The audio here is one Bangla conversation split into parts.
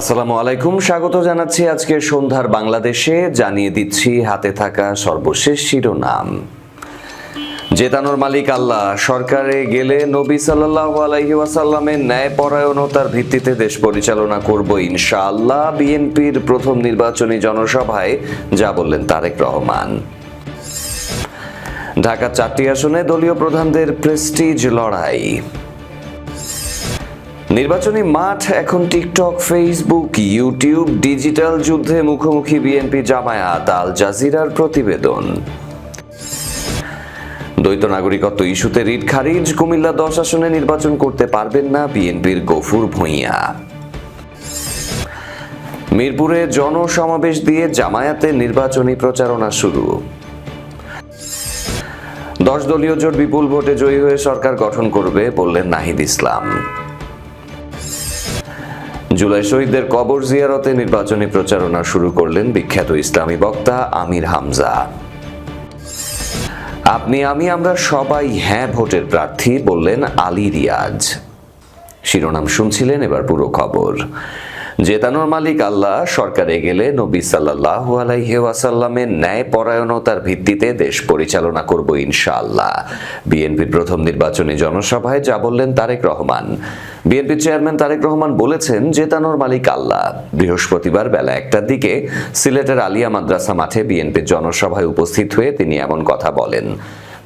আসসালামু আলাইকুম। স্বাগত জানাচ্ছি আজকে সন্ধ্যার বাংলাদেশে। জানিয়ে দিচ্ছি, হাতে থাকা সর্বশেষ শিরোনাম। জেতানোর মালিক আল্লাহ। সরকারে গেলে নবী সাল্লাহ আলাইহি ওয়াসাল্লামের ন্যায় পরায়ণতার ভিত্তিতে দেশ পরিচালনা করব ইনশাআল্লাহ। বিএনপির প্রথম নির্বাচনী জনসভায় যা বললেন তারেক রহমান। ঢাকা চারটি আসনে দলীয় প্রধানদের প্রেস্টিজ লড়াই। নির্বাচনী মাঠ এখন টিকটক ফেসবুক ইউটিউব ডিজিটাল যুদ্ধে মুখোমুখি বিএনপি জামায়াত, আল জাজিরার প্রতিবেদন। দ্বৈত নাগরিকত্ব ইস্যুতে রিট খারিজ, কুমিল্লা দশ আসনে নির্বাচন করতে পারবেন না বিএনপির গফুর ভূঁইয়া। মিরপুরে জনসমাবেশ দিয়ে জামায়াতের নির্বাচনী প্রচারণা শুরু। দশ দলীয় জোট বিপুল ভোটে জয়ী হয়ে সরকার গঠন করবে, বললেন নাহিদ ইসলাম। জুলাই শহীদদের কবর জিয়ারতে নির্বাচনী প্রচারণা শুরু করলেন বিখ্যাত ইসলামী বক্তা আমির হামজা। আপনি আমি আমরা সবাই হ্যাঁ ভোটের প্রার্থী বললেন আলী রিয়াজ। শিরোনাম শুনছিলেন এবার পুরো খবর। জেতানোর মালিক আল্লাহ সরকারে গেলে নবী সাল্লাহ আলাইহি ওয়াসাল্লামের ন্যায় পরায়ণতার ভিত্তিতে দেশ পরিচালনা করব ইনশাআল্লাহ। বিএনপির প্রথম নির্বাচনী জনসভায় যা বললেন তারেক রহমান। বিএনপি চেয়ারম্যান তারেক রহমান বলেছেন, জেতানোর মালিক আল্লাহ। বৃহস্পতিবার বেলা একটার দিকে সিলেটের আলিয়া মাদ্রাসা মাঠে বিএনপির জনসভায় উপস্থিত হয়ে তিনি এমন কথা বলেন।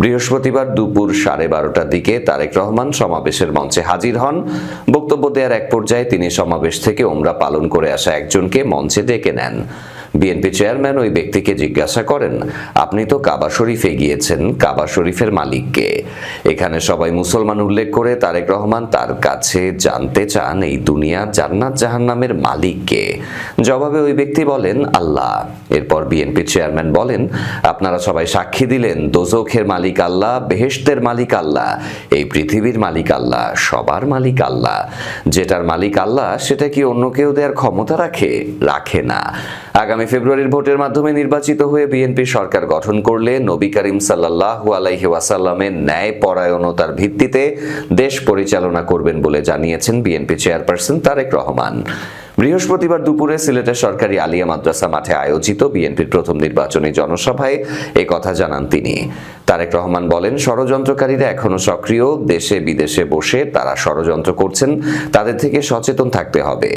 বৃহস্পতিবার দুপুর সাড়ে বারোটার দিকে তারেক রহমান সমাবেশের মঞ্চে হাজির হন। বক্তব্য দেওয়ার এক পর্যায়ে তিনি সমাবেশ থেকে ওমরা পালন করে আসা একজনকে মঞ্চে ডেকে নেন। বিএনপি চেয়ারম্যান ওই ব্যক্তিকে জিজ্ঞাসা করেন, আপনি তো কাবা শরীফে গিয়েছেন, কাবা শরীফের মালিককে? এখানে সবাই মুসলমান উল্লেখ করে তারেক রহমান তার কাছে জানতে চান এই দুনিয়া জান্নাত জাহান্নামের মালিককে। জবাবে ওই ব্যক্তি বলেন, আল্লাহ। এরপর বিএনপি চেয়ারম্যান বলেন, আপনারা সবাই সাক্ষী দিলেন, দোজখের মালিক আল্লাহ, বেহেশতের মালিক আল্লাহ, এই পৃথিবীর মালিক আল্লাহ, সবার মালিক আল্লাহ। যেটার মালিক আল্লাহ, সেটা কি অন্য কেউ দেওয়ার ক্ষমতা রাখে? রাখে না। আগামী ফেব্রুয়ারির ভোটের মাধ্যমে নির্বাচিত হয়ে বিএনপি সরকার গঠন করলে নবী করিম সাল্লাহ আলাইহি ওয়াসাল্লামের ন্যায় পরায়ণতার ভিত্তিতে দেশ পরিচালনা করবেন বলে জানিয়েছেন বিএনপি চেয়ারপারসন তারেক রহমান। বৃহস্পতিবার দুপুরে সিলেটের সরকারি আলিয়া মাদ্রাসা মাঠে আয়োজিত বিএনপির প্রথম নির্বাচনী জনসভায় এ কথা জানান তিনি। তারেক রহমান বলেন, ষড়যন্ত্রকারীরা এখনও সক্রিয়, দেশে বিদেশে বসে তারা ষড়যন্ত্র করছেন, তাদের থেকে সচেতন থাকতে হবে।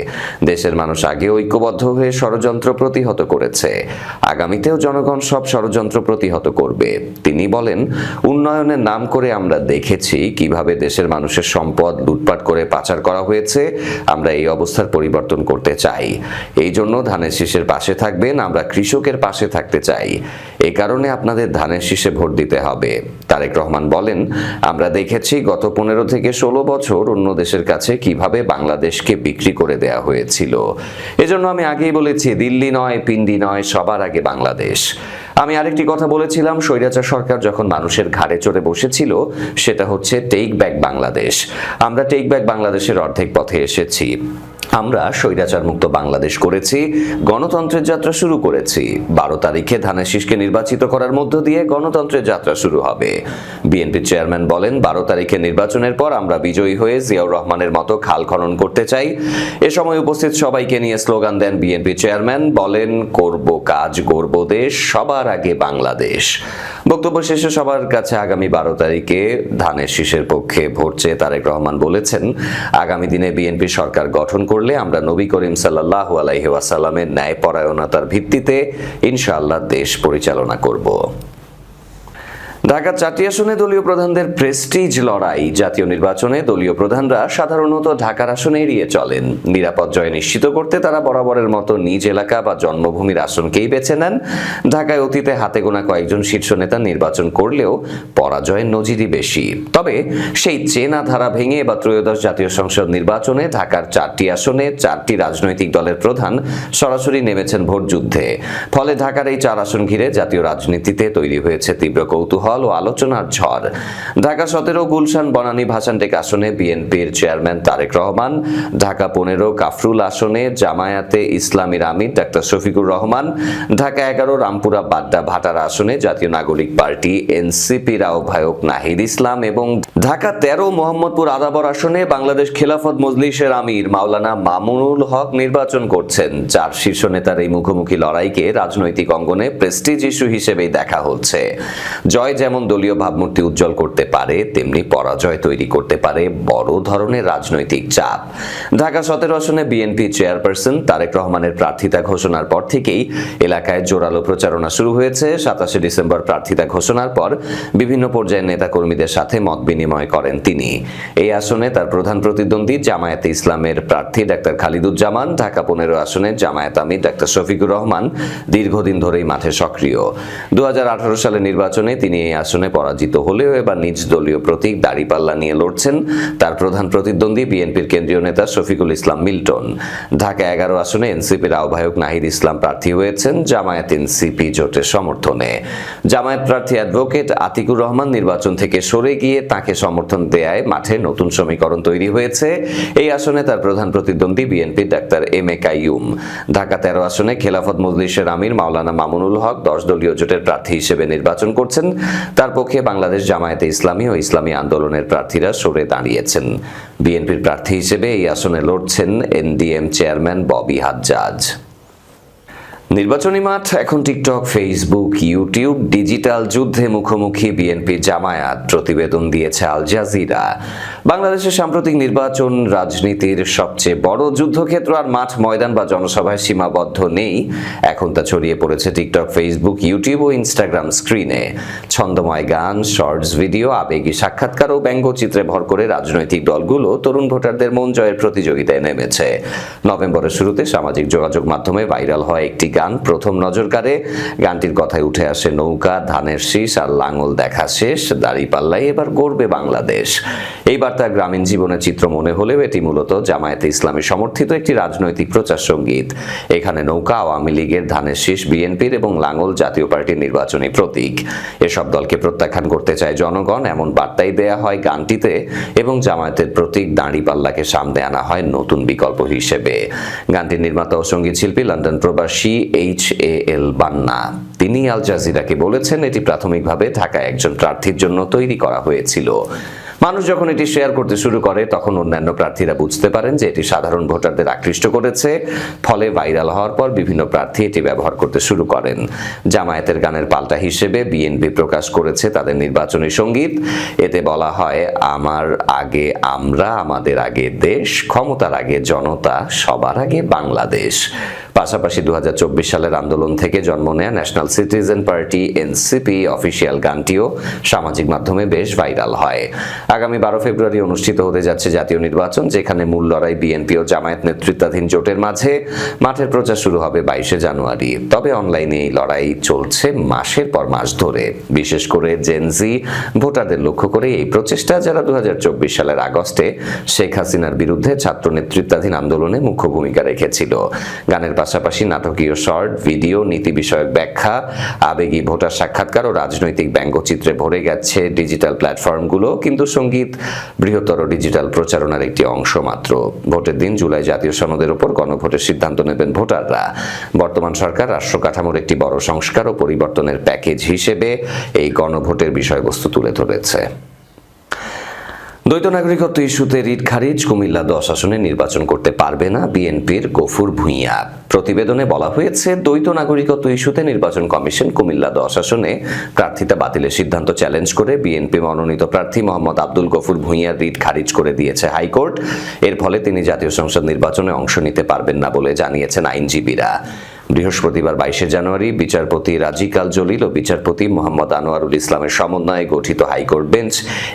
দেশের মানুষ আগে ঐক্যবদ্ধ হয়ে ষড়যন্ত্র প্রতিহত করেছে। আগামীতেও জনগণ সব ষড়যন্ত্র প্রতিহত করবে। তিনি বলেন, উন্নয়নের নাম করে আমরা দেখেছি কীভাবে দেশের মানুষের সম্পদ লুটপাট করে পাচার করা হয়েছে। আমরা এই অবস্থার পরিবর্তন করতে চাই। এই জন্য ধানের শীষের পাশে থাকবেন, আমরা কৃষকের পাশে থাকতে চাই। এই কারণে আপনাদের ধানের শীষে ভোট দিতে হবে। তারেক রহমান বলেন, আমরা দেখেছি গত পনেরো থেকে ষোলো বছর অন্য দেশের কাছে কীভাবে বাংলাদেশকে বিক্রি করে দেয়া হয়েছিল। এজন্য আমি আগেই বলেছি, দিল্লি নয়, পিন্ডি নয়, সবার আগে বাংলাদেশ। আমি আরেকটি কথা বলেছিলাম, স্বৈরাচার সরকার যখন মানুষের ঘাড়ে চড়ে বসেছিল, সেটা হচ্ছে টেক ব্যাক বাংলাদেশ আমরা টেক ব্যাক বাংলাদেশের অর্ধেক পথে এসেছি। আমরা স্বৈরাচার মুক্ত বাংলাদেশ করেছি, গণতন্ত্রের যাত্রা শুরু করেছি। বারো তারিখে ধানের শীষকে নির্বাচিত করার মধ্য দিয়ে গণতন্ত্রের যাত্রা শুরু হবে। বিএনপি চেয়ারম্যান বলেন, বারো তারিখে নির্বাচনের পর আমরা বিজয়ী হয়ে জিয়াউর রহমানের মতো খাল খনন করতে চাই। এ সময় উপস্থিত সবাইকে নিয়ে স্লোগান দেন বিএনপি চেয়ারম্যান, বলেন, করব কাজ, করব দেশ, সবার আগে বাংলাদেশ। বক্তব্য শেষে সবার কাছে আগামী বারো তারিখে ধানের শীষের পক্ষে ভোট চেয়ে তারেক রহমান বলেছেন, আগামী দিনে বিএনপি সরকার গঠন করলে আমরা নবী করিম সাল্লাহ আলাইহি ওয়াসাল্লামের ন্যায় পরায়ণতার ভিত্তিতে ইনশাআল্লাহ দেশ পরিচালনা করব। ঢাকা চারটি আসনে দলীয় প্রধানদের প্রেস্টিজ লড়াই। জাতীয় নির্বাচনে দলীয় প্রধানরা সাধারণত ঢাকার আসনে এড়িয়ে চলেন। নিরাপদ জয় নিশ্চিত করতে তারা বরাবরের মতো নিজ এলাকা বা জন্মভূমির আসনকেই বেছে নেন। ঢাকায় অতীতে হাতে গোনা কয়েকজন শীর্ষ নেতা নির্বাচন করলেও পরাজয়ের নজিরই বেশি। তবে সেই চেনা ধারা ভেঙে বা ত্রয়োদশ জাতীয় সংসদ নির্বাচনে ঢাকার চারটি আসনে চারটি রাজনৈতিক দলের প্রধান সরাসরি নেমেছেন ভোট যুদ্ধে। ফলে ঢাকার এই চার আসন ঘিরে জাতীয় রাজনীতিতে তৈরি হয়েছে তীব্র কৌতূহল। ও আলোচনার ঝড়। ঢাকা সতেরো, গুলশান, বনানী ভাসানটেক আসনে বিএনপির চেয়ারম্যান তারেক রহমান, ঢাকা পনেরো, কাফরুল আসনে জামায়াতে ইসলামীর আমির ডাক্তার শফিকুর রহমান, ঢাকা এগারো, রামপুরা, বাড্ডা, ভাটার আসনে জাতীয় নাগরিক পার্টি এনসিপির আহ্বায়ক নাহিদ ইসলাম এবং ঢাকা তেরো, মোহাম্মদপুর, আদাবর আসনে বাংলাদেশ খেলাফত মজলিসের আমির মাওলানা মামুনুল হক নির্বাচন করছেন। চার শীর্ষ নেতার এই মুখোমুখি লড়াইকে রাজনৈতিক অঙ্গনে প্রেস্টিজ ইস্যু হিসেবেই দেখা হচ্ছে। জয় যেমন দলীয় ভাবমূর্তি উজ্জ্বল করতে পারে, তেমনি পরাজয় তৈরি করতে পারে বড় ধরনের রাজনৈতিক চাপ। ঢাকা সতেরো আসনে বিএনপি চেয়ারপারসন তারেক রহমানের প্রার্থিতা ঘোষণার পর থেকেই এলাকায় জোরালো প্রচারণা শুরু হয়েছে। সাতাশে ডিসেম্বর প্রার্থিতা ঘোষণার পর বিভিন্ন পর্যায়ের নেতাকর্মীদের সাথে মত বিনিময় করেন তিনি। এই আসনে তার প্রধান প্রতিদ্বন্দ্বী জামায়াতে ইসলামের প্রার্থী ডাক্তার খালিদুজ্জামান, ঢাকা পনেরো আসনে জামায়াত আমির ডাক্তার শফিকুর রহমান দীর্ঘদিন ধরেই মাঠে সক্রিয়। দু সালের নির্বাচনে তিনি এই আসনে পরাজিত হলেও এবার নিজ দলীয় প্রতীক দাড়িপাল্লা নিয়ে লড়ছেন তার প্রধান প্রতিদ্বন্দ্বী বিএনপির কেন্দ্রীয় নেতা শফিকুল ইসলাম মিল্টন। ঢাকা এগারো আসনে এনসিপির আহ্বায়ক নাহিদ ইসলাম প্রার্থী হয়েছেন জামায়াত এনসিপি জোটের সমর্থনে। জামায়াত প্রার্থী অ্যাডভোকেট আতিকুর রহমান নির্বাচন থেকে সরে গিয়ে তাকে সমর্থন দেয়ায় মাঠে নতুন সমীকরণ তৈরি হয়েছে। এই আসনে তার প্রধান প্রতিদ্বন্দ্বী বিএনপির doctor M A Kaiyum. Dhaka তেরো আসনে খেলাফত মজলিসের আমির মাওলানা মামুনুল হক দশ দলীয় জোটের প্রার্থী হিসেবে নির্বাচন করছেন। তার পক্ষে বাংলাদেশ জামায়াতে ইসলামী ও ইসলামী আন্দোলনের প্রার্থীরা সরে দাঁড়িয়েছেন। বিএনপির প্রার্থী হিসেবে এই আসনে লড়ছেন এনডিএম চেয়ারম্যান ববি হাজ্জাজ। নির্বাচনী মাঠ, এখন টিকটক ফেসবুক ইউটিউব ডিজিটাল যুদ্ধে মুখোমুখি বিএনপি জামায়াত। প্রতিবেদন দিয়েছে আল জাজিরা। বাংলাদেশের সাম্প্রতিক নির্বাচন রাজনীতির সবচেয়ে বড় যুদ্ধক্ষেত্র আর মাঠ, ময়দান বা জনসভায় সীমাবদ্ধ নেই। এখন তা ছড়িয়ে পড়েছে টিকটক ফেসবুক ইউটিউব ও ইনস্টাগ্রাম স্ক্রিনে ছন্দময় গান শর্টস ভিডিও আবেগী সাক্ষাৎকার ও ব্যঙ্গচিত্রে ভর করে রাজনৈতিক দলগুলো তরুণ ভোটারদের মন জয়ের প্রতিযোগিতায় নেমেছে। নভেম্বরের শুরুতে সামাজিক যোগাযোগ মাধ্যমে ভাইরাল হয় একটি গান। প্রথম নজরকারে গানটির কথায় উঠে আসে নৌকা, ধানের শীষ আর লাঙল দেখা শেষ। দাড়িপাল্লাই এবার গড়বে বাংলাদেশ। এই বার্তা গ্রামীণ জীবনের চিত্র মনে হলেও এটি মূলত জামায়াতে ইসলামী সমর্থিত একটি রাজনৈতিক প্রচার সংগীত। এখানে নৌকা, আওয়ামী লীগের ধানের শীষ, বিএনপির এবং লাঙল জাতীয় পার্টির নির্বাচনী প্রতীক। এসব দলকে প্রত্যাখ্যান করতে চায় জনগণ, এমন বার্তাই দেয়া হয় গানটিতে এবং জামায়াতের প্রতীক দাঁড়িপাল্লাকে সামনে আনা হয় নতুন বিকল্প হিসেবে। গানটির নির্মাতা ও সংগীত শিল্পী লন্ডন প্রবাসী এইচ এ এল বান্না। তিনি আল জাজিরাকে বলেছেন, এটি প্রাথমিকভাবে ঢাকায় একজন প্রার্থীর জন্য তৈরি করা হয়েছিল। মানুষ যখন এটি শেয়ার করতে শুরু করে, তখন অন্যান্য প্রার্থীরা বুঝতে পারেন যে এটি সাধারণ ভোটারদের আকৃষ্ট করেছে। ফলে ভাইরাল হওয়ার পর বিভিন্ন প্রার্থী এটি ব্যবহার করতে শুরু করেন। জামায়াতের গানের পাল্টা হিসেবে বিএনপি প্রকাশ করেছে তাদের নির্বাচনী সংগীত। এতে বলা হয়, আমার আগে আমরা, আমাদের আগে দেশ, ক্ষমতার আগে জনতা, সবার আগে বাংলাদেশ। পাশাপাশি দু হাজার চব্বিশ সালের আন্দোলন থেকে জন্ম নেয়া National Citizen Party NCP official গানটিও সামাজিক মাধ্যমে বেশ ভাইরাল হয়। আগামী বারো ফেব্রুয়ারি অনুষ্ঠিত হতে যাচ্ছে জাতীয় নির্বাচন, যেখানে মূল লড়াই বিএনপি ও জামায়াত নেতৃত্বাধীন জোটের মাঝে মাঠের প্রচার শুরু হবে বাইশে জানুয়ারি। তবে অনলাইনে এই লড়াই চলছে মাসের পর মাস ধরে। বিশেষ করে জেনজি ভোটারদের লক্ষ্য করে এই প্রচেষ্টা যারা দু হাজার চব্বিশ সালের আগস্টে শেখ হাসিনার বিরুদ্ধে ছাত্র নেতৃত্বাধীন আন্দোলনে মুখ্য ভূমিকা রেখেছিল। গানের পাশাপাশি নাটকীয় শর্ট, ভিডিও, নীতি বিষয়ক ব্যাখ্যা, আবেগী ভোটার সাক্ষাৎকার ও রাজনৈতিক ব্যঙ্গচিত্রে ভরে গেছে ডিজিটাল প্ল্যাটফর্মগুলো। কিন্তু সংগীত, বৃহত্তর ডিজিটাল প্রচারণার একটি অংশ মাত্র। ভোটের দিন জুলাই জাতীয় সনদের উপর গণভোটের সিদ্ধান্ত নেবেন ভোটাররা। বর্তমান সরকার রাষ্ট্র কাঠামোর একটি বড় সংস্কার ও পরিবর্তনের প্যাকেজ হিসেবে এই গণভোটের বিষয়বস্তু তুলে ধরেছে। দ্বৈত নাগরিকত্ব ইস্যুতে রিট খারিজ, কুমিল্লা দশ আসনে নির্বাচন করতে পারবে না বিএনপির গফুর ভূঁইয়া। প্রতিবেদনে বলা হয়েছে, দ্বৈত নাগরিকত্ব ইস্যুতে নির্বাচন কমিশন কুমিল্লা দশ আসনে প্রার্থিতা বাতিলের সিদ্ধান্ত চ্যালেঞ্জ করে বিএনপি মনোনীত প্রার্থী মোহাম্মদ আব্দুল গফুর ভূঁইয়ার রিট খারিজ করে দিয়েছে হাইকোর্ট। এর ফলে তিনি জাতীয় সংসদ নির্বাচনে অংশ নিতে পারবেন না বলে জানিয়েছেন আইনজীবীরা। বৃহস্পতিবার বাইশে জানুয়ারি বিচারপতি রাজিকাল জলিল ও বিচারপতি মোহাম্মদ আনোয়ারুল ইসলামের সমন্বয়ে গঠিত হাইকোর্ট বেঞ্চ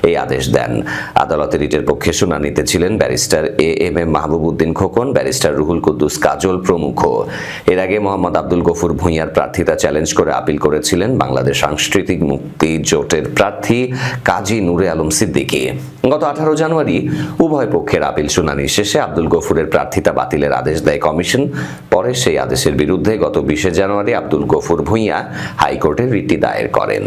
এই আদেশ দেন। আদালতের রিটের পক্ষে শুনানিতে ছিলেন barrister A M M Mahbub Uddin Khokon, barrister Ruhul Quddus Kajal প্রমুখ। এর আগে মোহাম্মদ আব্দুল গফুর ভূঁইয়ার প্রার্থিতা চ্যালেঞ্জ করে আপিল করেছিলেন বাংলাদেশ সাংস্কৃতিক মুক্তি জোটের প্রার্থী কাজী নূরে আলম সিদ্দিকী। গত আঠারো জানুয়ারি উভয় পক্ষের আপিল শুনানি শেষে আব্দুল গফুরের প্রার্থিতা বাতিলের আদেশ দেয় কমিশন। পরে সেই আদেশের বিরুদ্ধে গত বিশে জানুয়ারি আব্দুল গফুর ভূঁইয়া হাইকোর্টে রিটটি দায়ের করেন।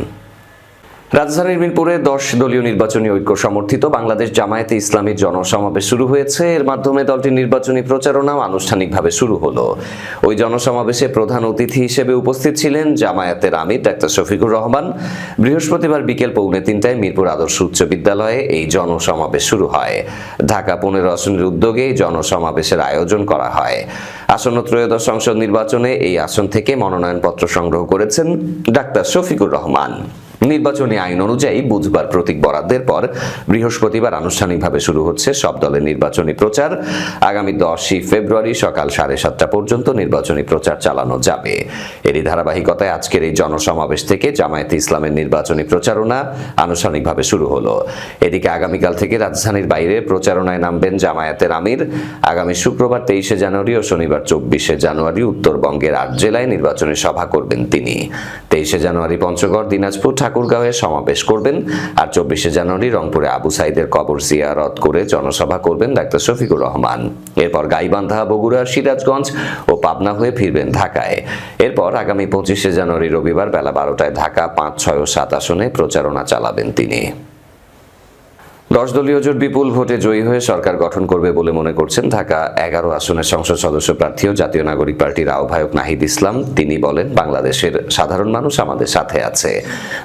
রাজধানীর মিরপুরে দশ দলীয় নির্বাচনী ঐক্য সমর্থিত বাংলাদেশ জামায়াতে ইসলামীর জনসমাবেশ শুরু হয়েছে। এর মাধ্যমে দলটির নির্বাচনী প্রচারণাও আনুষ্ঠানিকভাবে শুরু হলো। ওই জনসমাবেশে প্রধান অতিথি হিসেবে উপস্থিত ছিলেন জামায়াতের আমির ডাক্তার শফিকুর রহমান। বৃহস্পতিবার বিকেল পৌনে তিনটায় মিরপুর আদর্শ উচ্চ বিদ্যালয়ে এই জনসমাবেশ শুরু হয়। ঢাকা পনেরো আসনের উদ্যোগে এই জনসমাবেশের আয়োজন করা হয়। আসন্ন ত্রয়োদশ সংসদ নির্বাচনে এই আসন থেকে মনোনয়নপত্র সংগ্রহ করেছেন ডাক্তার শফিকুর রহমান। নির্বাচনী আইন অনুযায়ী বুধবার প্রতীক বরাদ্দের পর বৃহস্পতিবার আনুষ্ঠানিকভাবে শুরু হচ্ছে সব দলের নির্বাচনী প্রচার। আগামী দশই ফেব্রুয়ারি সকাল সাড়ে সাতটা পর্যন্ত নির্বাচনী প্রচার চালানো যাবে। এরই ধারাবাহিকতায় আজকের এই জনসমাবেশ থেকে জামায়াতে ইসলামের নির্বাচনী প্রচারণা আনুষ্ঠানিকভাবে শুরু হলো। এদিকে আগামীকাল থেকে রাজধানীর বাইরে প্রচারণায় নামবেন জামায়াতের আমির। আগামী শুক্রবার তেইশে জানুয়ারি ও শনিবার চব্বিশে জানুয়ারি উত্তরবঙ্গের আট জেলায় নির্বাচনী সভা করবেন তিনি। তেইশে জানুয়ারি পঞ্চগড়, দিনাজপুর ঠাকুরগাঁওয়ে সমাবেশ করবেন আর চব্বিশে জানুয়ারি রংপুরে আবু সাইদের কবর জিয়ারত করে জনসভা করবেন ডাক্তার শফিকুর রহমান। এরপর গাইবান্ধা, বগুড়া, সিরাজগঞ্জ ও পাবনা হয়ে ফিরবেন ঢাকায়। এরপর আগামী পঁচিশে জানুয়ারি রবিবার বেলা বারোটায় ঢাকা পাঁচ, ছয় ও সাত আসনে প্রচারণা চালাবেন তিনি। দশ দলীয় জোট বিপুল ভোটে জয়ী হয়ে সরকার গঠন করবে বলে মনে করছেন ঢাকা এগারো আসনের সংসদ সদস্য প্রার্থী ও জাতীয় নাগরিক পার্টির আহ্বায়ক নাহিদ ইসলাম। তিনি বলেন, বাংলাদেশের সাধারণ মানুষ আমাদের সাথে আছে।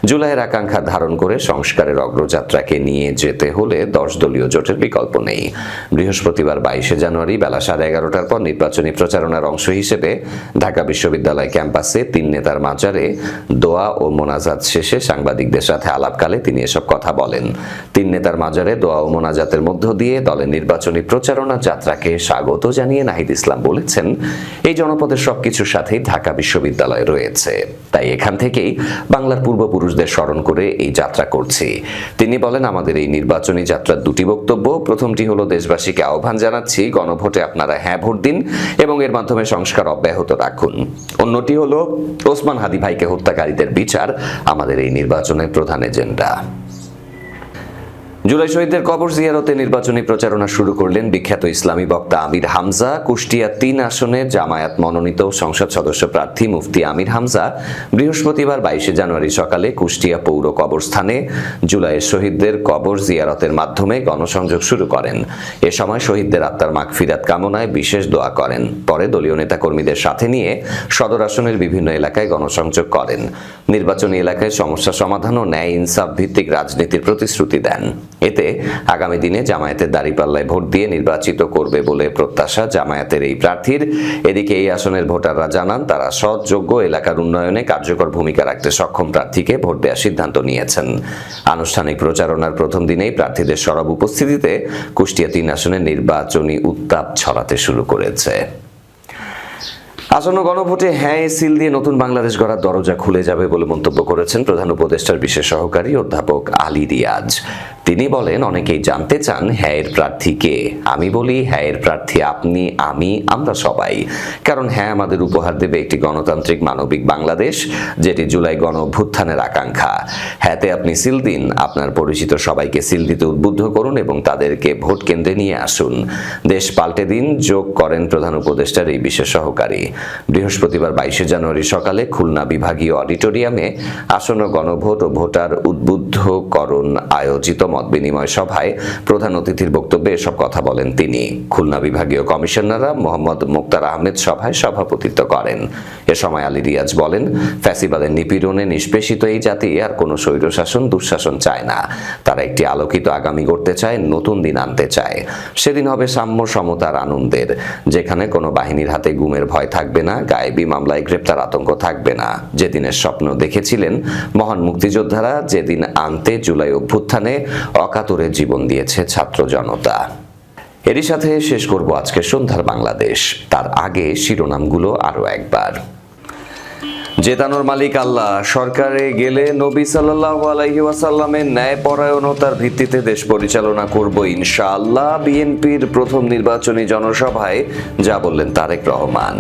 জুলাইয়ের আকাঙ্ক্ষা ধারণ করে সংস্কারের অগ্রযাত্রাকে নিয়ে যেতে হলে দশ দলীয় জোটের বিকল্প নেই। বৃহস্পতিবার বাইশে জানুয়ারি বেলা সাড়ে এগারোটার পর নির্বাচনী প্রচারণার অংশ হিসেবে ঢাকা বিশ্ববিদ্যালয় ক্যাম্পাসে তিন নেতার মাজারে দোয়া ও মোনাজাত শেষে সাংবাদিকদের সাথে আলাপকালে তিনি এসব কথা বলেন। তিন নেতার দোয়া ও মোনাজাতের মধ্য দিয়ে দলের নির্বাচনী প্রচারণা যাত্রাকে স্বাগত জানিয়ে নাহিদ ইসলাম বলেছেন, এই জনপদের সবকিছুর সাথেই ঢাকা বিশ্ববিদ্যালয় রয়েছে। তাই এখান থেকেই বাংলার পূর্বপুরুষদের স্মরণ করে এই যাত্রা করছি। তিনি বলেন, আমাদের এই নির্বাচনী যাত্রার দুটি বক্তব্য, প্রথমটি হলো, দেশবাসীকে আহ্বান জানাচ্ছি, গণভোটে আপনারা হ্যাঁ ভোট দিন এবং এর মাধ্যমে সংস্কার অব্যাহত রাখুন। অন্যটি হলো, ওসমান হাদি ভাইকে হত্যাকারীদের বিচার, আমাদের এই নির্বাচনের প্রধান এজেন্ডা। জুলাই শহীদদের কবর জিয়ারতে নির্বাচনী প্রচারণা শুরু করলেন বিখ্যাত ইসলামী বক্তা আমির হামজা। কুষ্টিয়া তিন আসনে জামায়াত মনোনীত সংসদ সদস্য প্রার্থী মুফতি আমির হামজা বৃহস্পতিবার বাইশে জানুয়ারি সকালে কুষ্টিয়া পৌর কবরস্থানে জুলাইয়ের শহীদদের কবর জিয়ারতের মাধ্যমে গণসংযোগ শুরু করেন। এ সময় শহীদদের আত্মার মাগফিরাত কামনায় বিশেষ দোয়া করেন। পরে দলীয় নেতাকর্মীদের সাথে নিয়ে সদর আসনের বিভিন্ন এলাকায় গণসংযোগ করেন। নির্বাচনী এলাকায় সমস্যা সমাধান ও ন্যায় ইনসাফ ভিত্তিক রাজনীতির প্রতিশ্রুতি দেন। এতে আগামী দিনে জামায়াতের দাঁড়িপাল্লায় ভোট দিয়ে নির্বাচিত করবে বলে প্রত্যাশা জামায়াতের এই প্রার্থীর। এদিকে এই আসনের ভোটাররা জানান, তারা সৎ যোগ্য এলাকার উন্নয়নে কার্যকর ভূমিকা রাখতে সক্ষম প্রার্থীকে ভোট দেওয়ার সিদ্ধান্ত নিয়েছেন। আনুষ্ঠানিক প্রচারণার প্রথম দিনেই প্রার্থীদের সরব উপস্থিতিতে কুষ্টিয়া তিন আসনের নির্বাচনী উত্তাপ ছড়াতে শুরু করেছে। আসন্ন গণভোটে হ্যাঁ সিল দিয়ে নতুন বাংলাদেশ গড়ার দরজা খুলে যাবে বলে মন্তব্য করেছেন প্রধান উপদেষ্টার বিশেষ সহকারী অধ্যাপক আলী রিয়াজ। তিনি বলেন, অনেকেই জানতে চান হ্যাঁ এর প্রার্থী কে? আমি বলি হ্যাঁ এর প্রার্থী আপনি, আমি, আমরা সবাই। কারণ হ্যাঁ আমাদের উপহার দেবে একটি গণতান্ত্রিক মানবিক বাংলাদেশ, যেটি জুলাই গণ অভ্যুত্থানের আকাঙ্ক্ষা। হ্যাঁতে আপনি সিল দিন, আপনার পরিচিত সবাইকে সিল দিতে উদ্বুদ্ধ করুন এবং তাদেরকে ভোট কেন্দ্রে নিয়ে আসুন। দেশ পাল্টে দিন, যোগ করেন প্রধান উপদেষ্টার এই বিশেষ সহকারী। বৃহস্পতিবার বাইশে জানুয়ারি সকালে খুলনা বিভাগীয় অডিটোরিয়ামে আসন্ন গণভোট ও ভোটার উদ্বুদ্ধকরণ আয়োজিত মত বিনিময় সভায় প্রধান অতিথির বক্তব্যে এসব কথা বলেন তিনি। খুলনা বিভাগীয় কমিশনাররা মোহাম্মদ মুক্তার আহমেদ সভায় সভাপতিত্ব করেন। এ সময় আলী রিয়াজ বলেন, ফ্যাসিবাদের নিপীড়নে নিষ্পেষিত এই জাতি আর কোনো স্বৈরশাসন, দুঃশাসন চায় না। তারা একটি আলোকিত আগামী গড়তে চায়, নতুন দিন আনতে চায়। সেদিন হবে সাম্য সমতার আনন্দের, যেখানে কোনো বাহিনীর হাতে গুমের ভয় থাকবে না, গায়েবী মামলায় গ্রেপ্তার আতঙ্ক থাকবে না। যেদিনের স্বপ্ন দেখেছিলেন মহান মুক্তিযোদ্ধারা, যেদিন আনতে জুলাই অভ্যুত্থানে অকাতরে জীবন দিয়েছে ছাত্র জনতা। এরই সাথে শেষ করব আজকে সন্ধ্যার বাংলাদেশ। তার আগে শিরোনামগুলো আরও একবার। জেতানোর মালিক আল্লাহ, সরকারে গেলে নবী সাল্লাহ ওয়াসাল্লামের ন্যায় পরায়ণতার ভিত্তিতে দেশ পরিচালনা করব ইনশাআল্লাহ। বিএনপির প্রথম নির্বাচনী জনসভায় যা বললেন তারেক রহমান।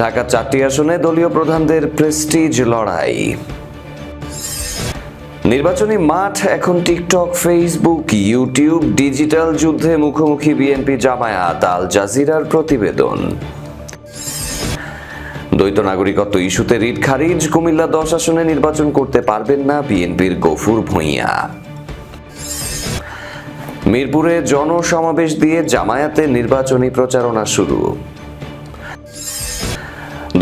ঢাকা চারটি আসনে দলীয় প্রধানদের প্রেস্টিজ লড়াই। নির্বাচনী মাঠ এখন টিকটক, ফেসবুক, ইউটিউব, ডিজিটাল যুদ্ধে মুখোমুখি বিএনপি জামায়াত, আল জাজিরার প্রতিবেদন। দ্বৈত নাগরিকত্ব ইস্যুতে রিট খারিজ, কুমিল্লা দশ আসনে নির্বাচন করতে পারবেন না বিএনপির গফুর ভূঁইয়া। মিরপুরে জনসমাবেশ দিয়ে জামায়াতের নির্বাচনী প্রচারণা শুরু।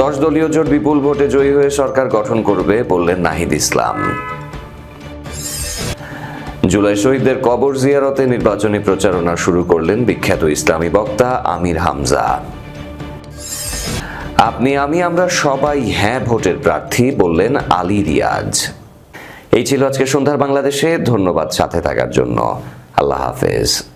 দশ দলীয় জোট বিপুল ভোটে জয়ী হয়ে সরকার গঠন করবে বললেন নাহিদ ইসলাম। জুলাই শহীদদের কবর জিয়ারতে নির্বাচনী প্রচারণা শুরু করলেন বিখ্যাত ইসলামী বক্তা আমির হামজা। আপনি আমি আমরা সবাই হ্যাঁ ভোটের প্রার্থী বললেন আলী রিয়াজ। এই ছিল আজকে সন্ধ্যার বাংলাদেশে, ধন্যবাদ সাথে থাকার জন্য। আল্লাহ হাফেজ।